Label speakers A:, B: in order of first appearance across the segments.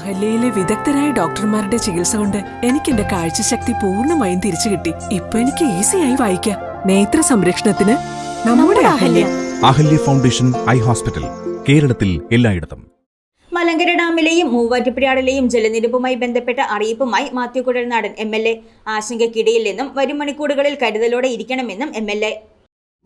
A: അഹല്യയിലെ വിദഗ്ധരായ ഡോക്ടർമാരുടെ ചികിത്സ കൊണ്ട് എനിക്ക് എന്റെ കാഴ്ചശക്തി പൂർണമായും തിരിച്ചു കിട്ടി. ഇപ്പൊ എനിക്ക് ഈസിയായി വായിക്കാം. നേത്ര സംരക്ഷണത്തിന് നമ്മുടെ Ahalya.
B: Ahalya. Foundation eye hospital കേരളത്തിൽ എല്ലായിടത്തും.
C: മലങ്കര ഡാമിലെയും മൂവാറ്റുപുഴയാടിലെയും ജലനിരപ്പുമായി ബന്ധപ്പെട്ട അറിയിപ്പുമായി Mathew Kuzhalnadan M L A. ആശങ്കയ്ക്കിടയില്ലെന്നും വരും മണിക്കൂറുകളിൽ കരുതലോടെ ഇരിക്കണമെന്നും എം എൽ എ.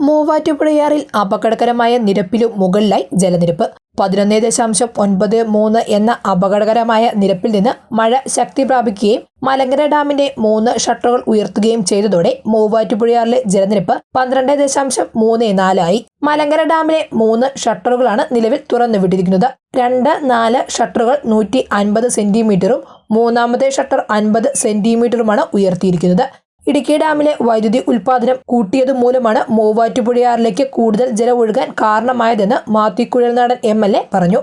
D: മൂവാറ്റുപുഴയാറിൽ അപകടകരമായ നിരപ്പിലും മുകളിലായി ജലനിരപ്പ്. പതിനൊന്ന് ദശാംശം ഒൻപത് മൂന്ന് എന്ന അപകടകരമായ നിരപ്പിൽ നിന്ന് മഴ ശക്തി പ്രാപിക്കുകയും മലങ്കര ഡാമിന്റെ മൂന്ന് ഷട്ടറുകൾ ഉയർത്തുകയും ചെയ്തതോടെ മൂവാറ്റുപുഴയാറിലെ ജലനിരപ്പ് പന്ത്രണ്ട് ദശാംശം മൂന്ന് നാലായി. മലങ്കര ഡാമിലെ മൂന്ന് ഷട്ടറുകളാണ് നിലവിൽ തുറന്നുവിട്ടിരിക്കുന്നത്. രണ്ട് നാല് ഷട്ടറുകൾ നൂറ്റി അൻപത് സെന്റിമീറ്ററും മൂന്നാമത്തെ ഷട്ടർ അൻപത് സെന്റിമീറ്ററുമാണ് ഉയർത്തിയിരിക്കുന്നത്. ഇടുക്കി ഡാമിലെ വൈദ്യുതി ഉൽപാദനം കൂട്ടിയത് മൂലമാണ് മൂവാറ്റുപുഴയാറിലേക്ക് കൂടുതൽ ജലം ഒഴുകാൻ കാരണമായതെന്ന് Mathew Kuzhalnadan M L A പറഞ്ഞു.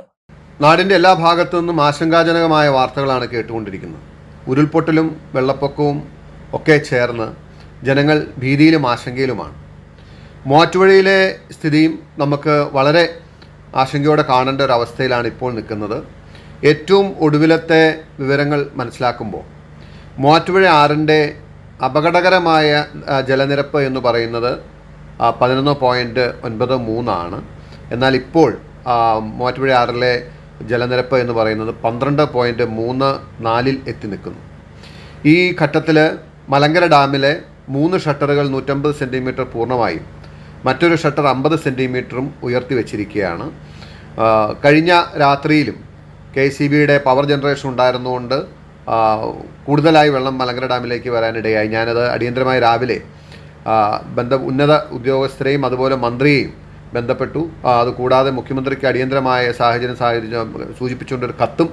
E: നാടിന്റെ എല്ലാ ഭാഗത്തു നിന്നും ആശങ്കാജനകമായ വാർത്തകളാണ് കേട്ടുകൊണ്ടിരിക്കുന്നത്. ഉരുൾപൊട്ടലും വെള്ളപ്പൊക്കവും ഒക്കെ ചേർന്ന് ജനങ്ങൾ ഭീതിയിലും ആശങ്കയിലുമാണ്. മൂവാറ്റുപുഴയിലെ സ്ഥിതിയും നമുക്ക് വളരെ ആശങ്കയോടെ കാണേണ്ട ഒരു അവസ്ഥയിലാണ് ഇപ്പോൾ നിൽക്കുന്നത്. ഏറ്റവും ഒടുവിലത്തെ വിവരങ്ങൾ മനസ്സിലാക്കുമ്പോൾ മൂവാറ്റുപുഴ ആറിന്റെ അപകടകരമായ ജലനിരപ്പ് എന്ന് പറയുന്നത് പതിനൊന്ന് പോയിന്റ് ഒൻപത് മൂന്നാണ്. എന്നാൽ ഇപ്പോൾ മൂവാറ്റുപുഴ ആറിലെ ജലനിരപ്പ് എന്ന് പറയുന്നത് പന്ത്രണ്ട് പോയിന്റ് മൂന്ന് നാലിൽ എത്തി നിൽക്കുന്നു. ഈ ഘട്ടത്തിൽ മലങ്കര ഡാമിലെ മൂന്ന് ഷട്ടറുകൾ നൂറ്റമ്പത് സെന്റിമീറ്റർ പൂർണമായും മറ്റൊരു ഷട്ടർ അമ്പത് സെന്റിമീറ്ററും ഉയർത്തി വച്ചിരിക്കുകയാണ്. കഴിഞ്ഞ രാത്രിയിലും കെ സി ബിയുടെ പവർ ജനറേഷൻ ഉണ്ടായിരുന്നുകൊണ്ട് കൂടുതലായി വെള്ളം മലങ്കര ഡാമിലേക്ക് വരാനിടയായി. ഞാനത് അടിയന്തരമായി രാവിലെ ബന്ധ ഉന്നത ഉദ്യോഗസ്ഥരെയും അതുപോലെ മന്ത്രിയെയും ബന്ധപ്പെട്ടു. അതുകൂടാതെ മുഖ്യമന്ത്രിക്ക് അടിയന്തരമായ സാഹചര്യം സാഹചര്യം സൂചിപ്പിച്ചുകൊണ്ടൊരു കത്തും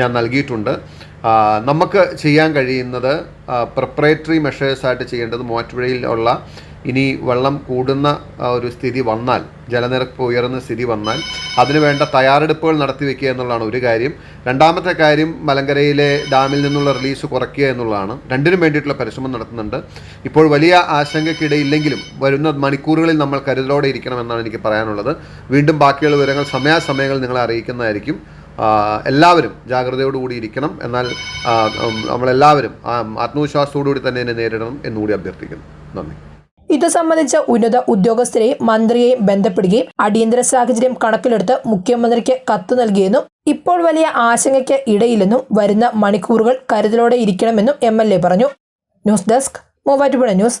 E: ഞാൻ നൽകിയിട്ടുണ്ട്. നമുക്ക് ചെയ്യാൻ കഴിയുന്നത് പ്രിപ്പറേറ്ററി മെഷേഴ്സായിട്ട് ചെയ്യേണ്ടത് മൂവാറ്റുപുഴയിൽ ഉള്ള ഇനി വെള്ളം കൂടുന്ന ഒരു സ്ഥിതി വന്നാൽ ജലനിരപ്പ് ഉയർന്ന സ്ഥിതി വന്നാൽ അതിനുവേണ്ട തയ്യാറെടുപ്പുകൾ നടത്തി വെക്കുക എന്നുള്ളതാണ് ഒരു കാര്യം. രണ്ടാമത്തെ കാര്യം മലങ്കരയിലെ ഡാമിൽ നിന്നുള്ള റിലീസ് കുറയ്ക്കുക എന്നുള്ളതാണ്. രണ്ടിനും വേണ്ടിയിട്ടുള്ള പരിശ്രമം നടത്തുന്നുണ്ട്. ഇപ്പോൾ വലിയ ആശങ്കയ്ക്കിടയില്ലെങ്കിലും വരുന്ന മണിക്കൂറുകളിൽ നമ്മൾ കരുതലോടെ ഇരിക്കണമെന്നാണ് എനിക്ക് പറയാനുള്ളത്. വീണ്ടും ബാക്കിയുള്ള വിവരങ്ങൾ സമയാസമയങ്ങൾ നിങ്ങളെ അറിയിക്കുന്നതായിരിക്കും. എല്ലാവരും ജാഗ്രതയോടുകൂടി ഇരിക്കണം. എന്നാൽ നമ്മളെല്ലാവരും ആത്മവിശ്വാസത്തോടുകൂടി തന്നെ ഇതിനെ നേരിടണം എന്നുകൂടി അഭ്യർത്ഥിക്കുന്നു. നന്ദി.
D: ഇത് സംബന്ധിച്ച ഉന്നത ഉദ്യോഗസ്ഥരെ മന്ത്രിയെയും ബന്ധപ്പെടുകയും അടിയന്തര സാഹചര്യം കണക്കിലെടുത്ത് മുഖ്യമന്ത്രിക്ക് കത്ത് നൽകിയെന്നും ഇപ്പോൾ വലിയ ആശങ്കയ്ക്ക് ഇടയില്ലെന്നും വരുന്ന മണിക്കൂറുകൾ കരുതലോടെ ഇരിക്കണമെന്നും എ പറഞ്ഞു. News desk Muvattupuzha news.